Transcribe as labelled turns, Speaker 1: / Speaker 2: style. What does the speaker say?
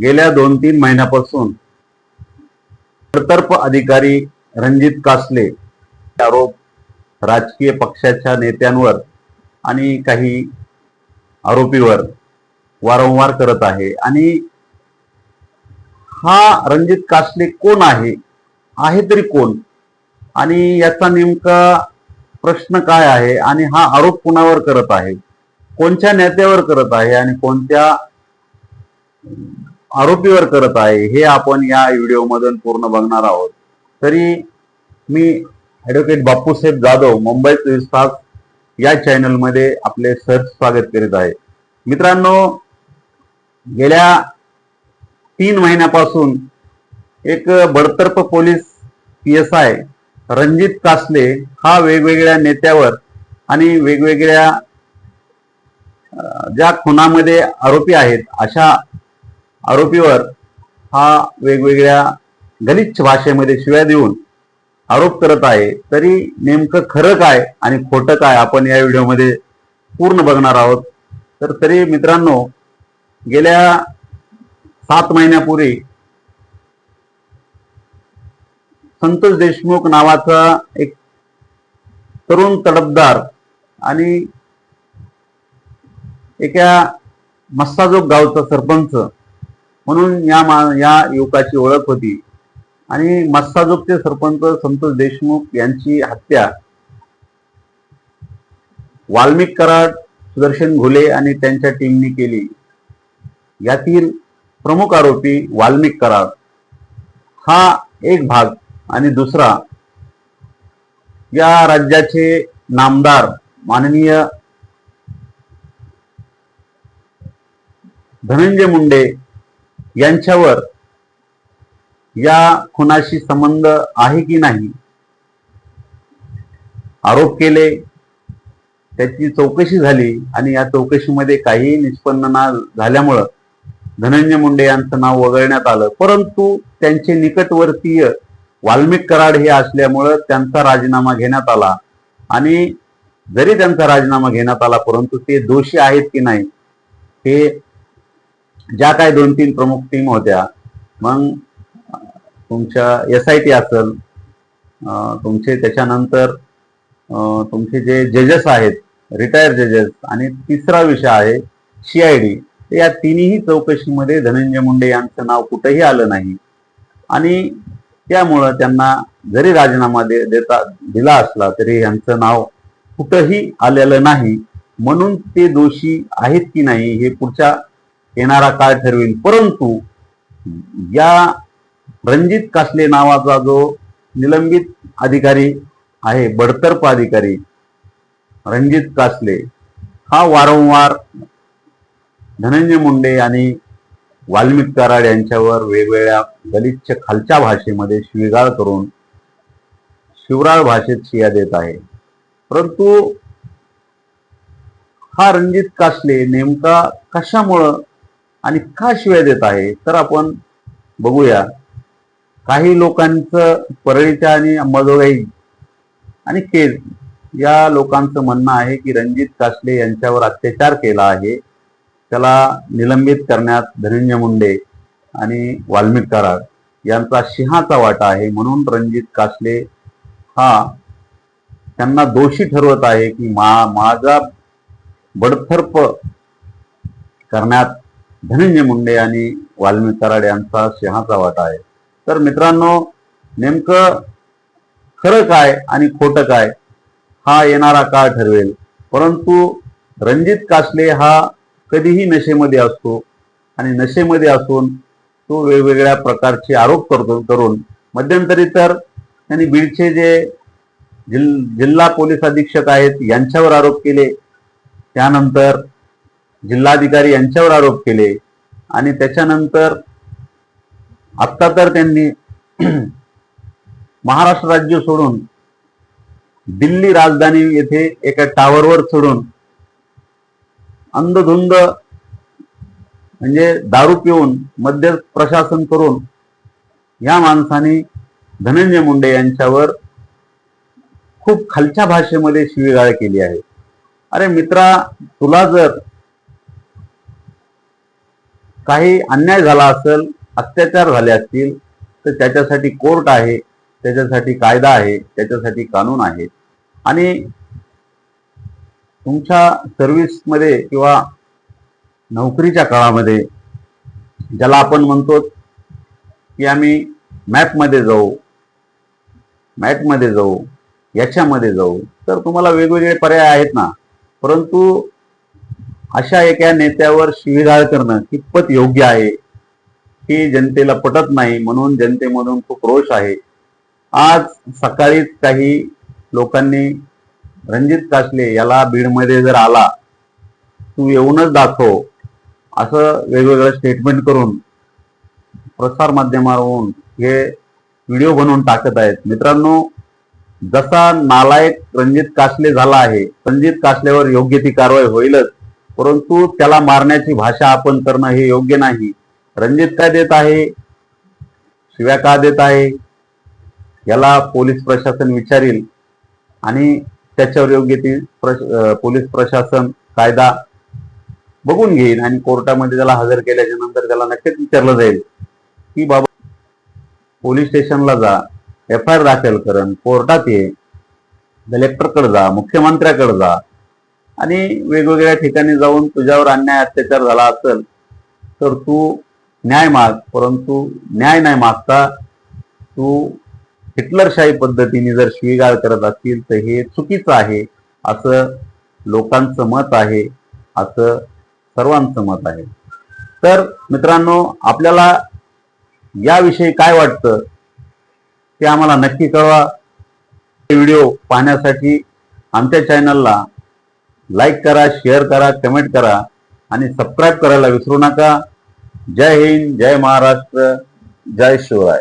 Speaker 1: गेल्या दोन तीन महिन्यापासून प्रतर्प अधिकारी रणजित कासले आरोप राजकीय पक्षाच्या नेत्यांवर आणि काही आरोपीवर वारंवार करत आहे. आणि हा रणजित कासले कोण आहे? आहे तरी कोण? आणि याचा नेमका प्रश्न काय आहे? आणि हा आरोप कुणावर करत आहे? कोणत्या नेत्यावर करत आहे? आणि कोणत्या आरोपीवर करत आहे हे आपण या व्हिडिओमधून पूर्ण बघणार आहोत. तरी मी ॲडव्होकेट बापूसाहेब जाधव मुंबई चोवीस तास या चॅनलमध्ये आपले सहज स्वागत करीत आहे. मित्रांनो गेल्या तीन महिन्यापासून एक बडतर्फ police P S I Ranjit Kasle हा वेगवेगळ्या नेत्यावर आणि वेगवेगळ्या ज्या खुनामध्ये आरोपी आहेत अशा आरोपीवर हा वेगवेगळ्या गलिच्छ भाषेमध्ये शिव्या देऊन आरोप करत आहे. तरी नेमकं खरं काय आणि खोटं काय आपण या व्हिडिओमध्ये पूर्ण बघणार आहोत. तर तरी मित्रांनो गेल्या सात महिन्यापूर्वी संतोष देशमुख नावाचा एक तरुण तडफदार आणि एका मस्साजोग गावचा सरपंच म्हणून या मा या युवकाची ओळख होती. आणि मस्साजोगचे सरपंच संतोष देशमुख यांची हत्या. वाल्मिक कराड सुदर्शन घुले आणि त्यांच्या टीमने केली. यातील प्रमुख आरोपी वाल्मिक कराड. हा एक भाग आणि दुसरा या राज्याचे नामदार माननीय धनंजय मुंडे यांच्यावर या खुनाशी संबंध आहे की नाही? आरोप केले त्याची चौकशी झाली आणि या चौकशीमध्ये काही निष्पन्न ना झाल्यामुळं धनंजय मुंडे यांचं नाव वगळण्यात आलं. परंतु त्यांचे निकटवर्तीय वाल्मिक कराड हे असल्यामुळं त्यांचा राजीनामा घेण्यात आला. आणि जरी त्यांचा राजीनामा घेण्यात आला परंतु ते दोषी आहेत की नाही हे ज्या काय दोन तीन प्रमुख टीम होत्या मग तुमच्या एस आय टी असेल तुमचे त्याच्यानंतर तुमचे जे जजेस आहेत रिटायर जजेस आणि तिसरा विषय आहे सीआयडी या तिन्ही चौकशीमध्ये धनंजय मुंडे यांचं नाव कुठेही आलं नाही. आणि त्यामुळं त्यांना जरी राजीनामा दे देता दिला असला तरी यांचं नाव कुठंही आलेलं नाही. म्हणून ते दोषी आहेत की नाही हे पुढच्या येणारा काळ ठरवेल. परंतु या रणजित कासले नावाचा जो निलंबित अधिकारी आहे बडतर्फ अधिकारी रणजित कासले हा वारंवार धनंजय मुंडे आणि वाल्मिक कराड यांच्यावर वेगवेगळ्या दलितच्या खालच्या भाषेमध्ये शिवीगाळ करून शिवराळ भाषेत शिया देत आहे. परंतु हा रणजित कासले नेमका कशामुळं आणि का शिव्या देत आहे? तर आपण बघूया. काही लोकांचं परळीच्या आणि अंबाजोगाई आणि केज या लोकांचं म्हणणं आहे की रणजित कासले यांच्यावर अत्याचार केला आहे. त्याला निलंबित करण्यात धनंजय मुंडे आणि वाल्मिक कराड यांचा सिंहाचा वाटा आहे. म्हणून रणजित कासले हा त्यांना दोषी ठरवत आहे की मा माझा बडथर्प करण्यात धनंजय मुंडे आणि वाल्मिक कराड यांचा सिंहाचा वाटा आहे. तर मित्रांनो नेमकं खरं काय आणि खोटं काय हा येणारा काळ ठरवेल. परंतु रणजित कासले हा कधीही नशेमध्ये असतो आणि नशेमध्ये असून तो वेगवेगळ्या प्रकारचे आरोप करतो करून मध्यंतरी तर त्यांनी बीडचे जे जिल जिल्हा पोलीस अधीक्षक आहेत यांच्यावर आरोप केले. त्यानंतर जिल्हाधिकारी यांच्यावर आरोप केले. आणि त्याच्यानंतर आत्ता तर त्यांनी महाराष्ट्र राज्य सोडून दिल्ली राजधानी येथे एका टावरवर चढून अंधधुंद म्हणजे दारू पिऊन मध्य प्रशासन करून या माणसाने धनंजय मुंडे यांच्यावर खूप खालच्या भाषेमध्ये शिवीगाळ केली आहे. अरे मित्रा तुला जर काही अन्याय झाला असेल अत्याचार झाले असतील तर त्याच्यासाठी कोर्ट आहे त्याच्यासाठी कायदा आहे त्याच्यासाठी कानून आहे. आणि तुमच्या सर्व्हिसमध्ये किंवा नोकरीच्या काळामध्ये ज्याला आपण म्हणतो की आम्ही मॅपमध्ये जाऊ मॅटमध्ये जाऊ याच्यामध्ये जाऊ तर तुम्हाला वेगवेगळे पर्याय आहेत ना. परंतु अशा एका नेत्यावर शिवीगाळ करणं कितपत योग्य आहे? ही जनतेला पटत नाही म्हणून जनतेमधून खूप रोष आहे. आज सकाळीच काही लोकांनी रणजित कासले याला बीडमध्ये जर आला तू येऊनच दाखव असं वेगवेगळं स्टेटमेंट करून प्रसार माध्यमावरून हे व्हिडिओ बनवून टाकत आहेत. मित्रांनो जसा नालायक रणजित कासले झाला आहे रणजित कासलेवर योग्य ती कारवाई होईलच. परंतु त्याला मारण्याची भाषा आपण करणं हे योग्य नाही. रणजित काय देत आहे? शिव्या का देत आहे? याला पोलीस प्रशासन विचारील आणि त्याच्यावर योग्य ती प्रश- पोलीस प्रशासन कायदा बघून घेईल आणि कोर्टामध्ये त्याला हजर केल्याच्यानंतर त्याला नक्कीच विचारलं जाईल की बाबा पोलीस स्टेशनला जा एफ आय आर दाखल करण कोर्टात ये कलेक्टरकडे जा मुख्यमंत्र्याकडे जा. आणि वेगवेगळ्या ठिकाणी जाऊन तुझ्यावर अन्याय अत्याचार झाला असेल तर तू न्याय माग परंतु न्याय नाही मागता तू हिटलरशाही पद्धतीने जर शिवीगाळ करत असतील तर हे चुकीचं आहे असं लोकांचं मत आहे असं सर्वांचं मत आहे. तर मित्रांनो आपल्याला याविषयी काय वाटतं ते आम्हाला नक्की कळवा. व्हिडिओ पाहण्यासाठी आमच्या चॅनलला लाईक करा शेअर करा कमेंट करा आणि सबस्क्राईब करायला विसरू नका. जय हिंद जय महाराष्ट्र जय शिवराय.